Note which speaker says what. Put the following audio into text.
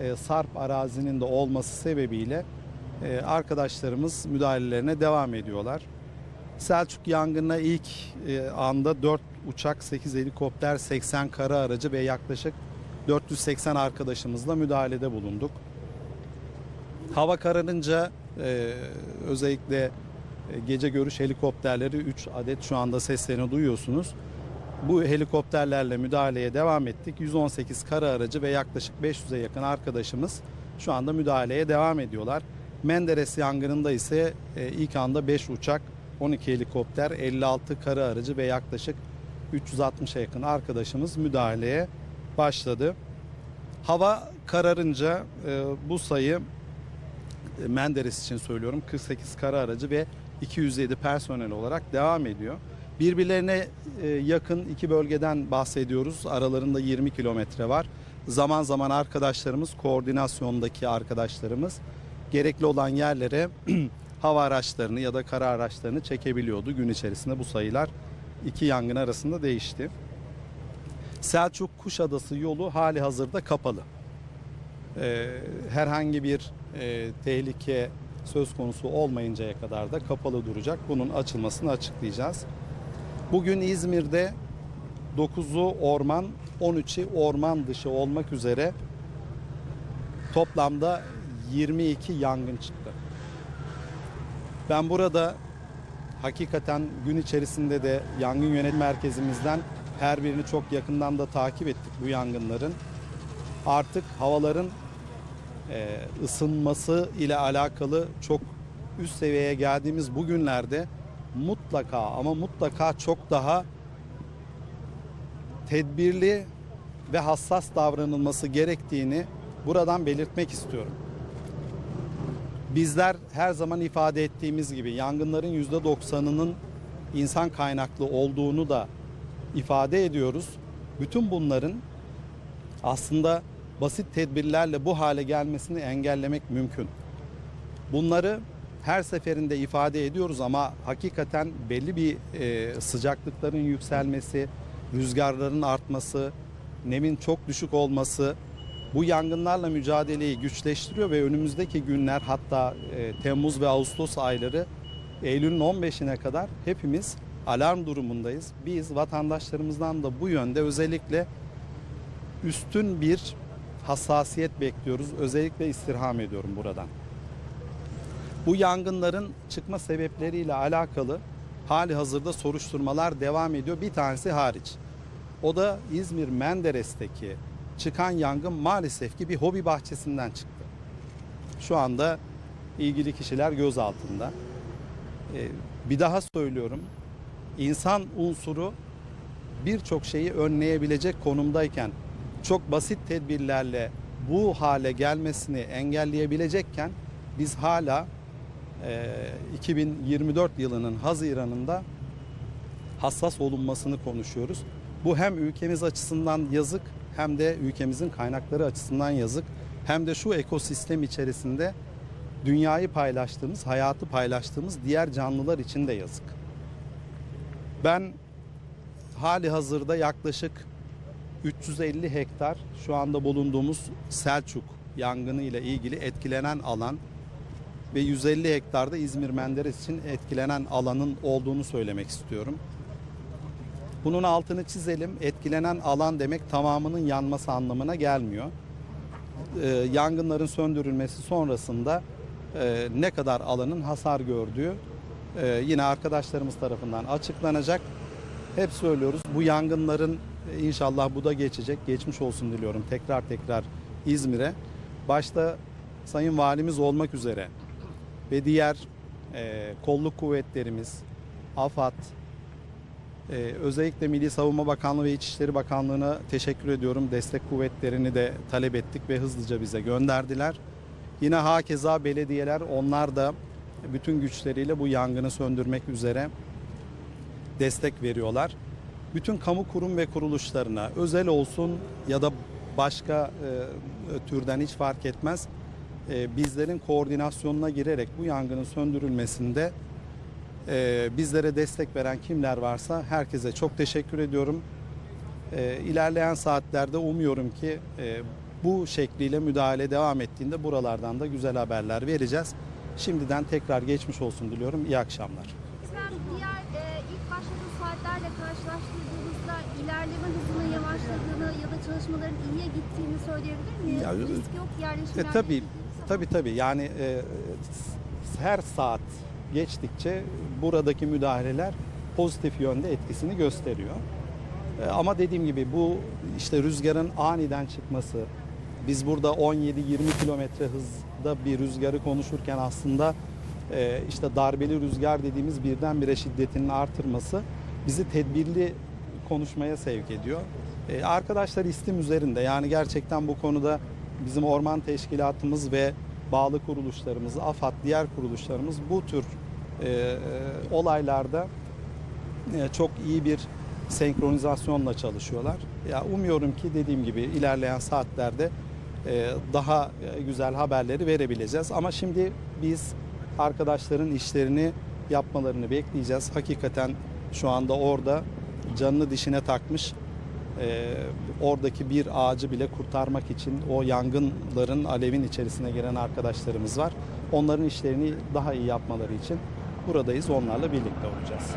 Speaker 1: e, sarp arazinin de olması sebebiyle e, arkadaşlarımız müdahalelerine devam ediyorlar. Selçuk yangınına ilk e, anda 4 uçak, 8 helikopter, 80 kara aracı ve yaklaşık 480 arkadaşımızla müdahalede bulunduk. Hava kararınca özellikle gece görüş helikopterleri 3 adet şu anda seslerini duyuyorsunuz. Bu helikopterlerle müdahaleye devam ettik. 118 kara aracı ve yaklaşık 500'e yakın arkadaşımız şu anda müdahaleye devam ediyorlar. Menderes yangınında ise e, ilk anda 5 uçak, 12 helikopter, 56 kara aracı ve yaklaşık 360'a yakın arkadaşımız müdahaleye başladı. Hava kararınca e, bu sayı e, Menderes için söylüyorum 48 kara aracı ve 207 personel olarak devam ediyor. Birbirlerine e, yakın iki bölgeden bahsediyoruz. Aralarında 20 kilometre var. Zaman zaman arkadaşlarımız, koordinasyondaki arkadaşlarımız gerekli olan yerlere hava araçlarını ya da kara araçlarını çekebiliyordu. Gün içerisinde bu sayılar iki yangın arasında değişti. Selçuk Kuşadası yolu hali hazırda kapalı. Ee, herhangi bir e, tehlike söz konusu olmayıncaya kadar da kapalı duracak. Bunun açılmasını açıklayacağız. Bugün İzmir'de 9'u orman, 13'ü orman dışı olmak üzere toplamda 22 yangın çıktı. Ben burada hakikaten gün içerisinde de yangın yönetim merkezimizden her birini çok yakından da takip ettik bu yangınların. Artık havaların e, ısınması ile alakalı çok üst seviyeye geldiğimiz bu günlerde mutlaka ama mutlaka çok daha tedbirli ve hassas davranılması gerektiğini buradan belirtmek istiyorum. Bizler her zaman ifade ettiğimiz gibi yangınların %90'ının insan kaynaklı olduğunu da ifade ediyoruz. Bütün bunların aslında basit tedbirlerle bu hale gelmesini engellemek mümkün. Bunları her seferinde ifade ediyoruz ama hakikaten belli bir e, sıcaklıkların yükselmesi, rüzgarların artması, nemin çok düşük olması bu yangınlarla mücadeleyi güçleştiriyor ve önümüzdeki günler hatta e, Temmuz ve Ağustos ayları Eylül'ün 15'ine kadar hepimiz alarm durumundayız. Biz vatandaşlarımızdan da bu yönde özellikle üstün bir hassasiyet bekliyoruz. Özellikle istirham ediyorum buradan. Bu yangınların çıkma sebepleriyle alakalı hali hazırda soruşturmalar devam ediyor. Bir tanesi hariç. O da İzmir Menderes'teki çıkan yangın maalesef ki bir hobi bahçesinden çıktı. Şu anda ilgili kişiler gözaltında. Ee, bir daha söylüyorum. İnsan unsuru birçok şeyi önleyebilecek konumdayken çok basit tedbirlerle bu hale gelmesini engelleyebilecekken biz hala 2024 yılının Haziran'ında hassas olunmasını konuşuyoruz. Bu hem ülkemiz açısından yazık hem de ülkemizin kaynakları açısından yazık. Hem de şu ekosistem içerisinde dünyayı paylaştığımız, hayatı paylaştığımız diğer canlılar için de yazık. Ben hali hazırda yaklaşık 350 hektar şu anda bulunduğumuz Selçuk yangını ile ilgili etkilenen alan ve 150 hektarda İzmir Menderes için etkilenen alanın olduğunu söylemek istiyorum. Bunun altını çizelim. Etkilenen alan demek tamamının yanması anlamına gelmiyor. Ee, yangınların söndürülmesi sonrasında e, ne kadar alanın hasar gördüğü e, yine arkadaşlarımız tarafından açıklanacak. Hep söylüyoruz bu yangınların e, inşallah bu da geçecek. Geçmiş olsun diliyorum tekrar tekrar İzmir'e. Başta Sayın Valimiz olmak üzere ve diğer e, kolluk kuvvetlerimiz, AFAD, ee, özellikle Milli Savunma Bakanlığı ve İçişleri Bakanlığı'na teşekkür ediyorum. Destek kuvvetlerini de talep ettik ve hızlıca bize gönderdiler. Yine hakeza belediyeler onlar da bütün güçleriyle bu yangını söndürmek üzere destek veriyorlar. Bütün kamu kurum ve kuruluşlarına özel olsun ya da başka e, türden hiç fark etmez. E, bizlerin koordinasyonuna girerek bu yangının söndürülmesinde ee, bizlere destek veren kimler varsa herkese çok teşekkür ediyorum. Ee, ilerleyen saatlerde umuyorum ki e, Bu şekliyle müdahale devam ettiğinde buralardan da güzel haberler vereceğiz. Şimdiden tekrar geçmiş olsun diliyorum. İyi akşamlar.
Speaker 2: Efendim diğer e, ilk başladığı saatlerle karşılaştırdığımızda ilerleme hızının yavaşladığını ya da çalışmaların iyiye gittiğini söyleyebilir miyiz?
Speaker 1: Ya,
Speaker 2: Risk yok yerleşim
Speaker 1: E, tabii. Tabii tabii. Yani e, her saat geçtikçe buradaki müdahaleler pozitif yönde etkisini gösteriyor. E, ama dediğim gibi bu işte rüzgarın aniden çıkması, biz burada 17-20 kilometre hızda bir rüzgarı konuşurken aslında e, işte darbeli rüzgar dediğimiz birdenbire şiddetinin artırması bizi tedbirli konuşmaya sevk ediyor. E, arkadaşlar istim üzerinde yani gerçekten bu konuda bizim orman teşkilatımız ve bağlı kuruluşlarımız, AFAD, diğer kuruluşlarımız bu tür e, e, olaylarda e, çok iyi bir senkronizasyonla çalışıyorlar. Ya umuyorum ki dediğim gibi ilerleyen saatlerde e, daha e, güzel haberleri verebileceğiz. Ama şimdi biz arkadaşların işlerini yapmalarını bekleyeceğiz. Hakikaten şu anda orada canını dişine takmış e, oradaki bir ağacı bile kurtarmak için o yangınların alevin içerisine giren arkadaşlarımız var. Onların işlerini daha iyi yapmaları için buradayız. Onlarla birlikte olacağız.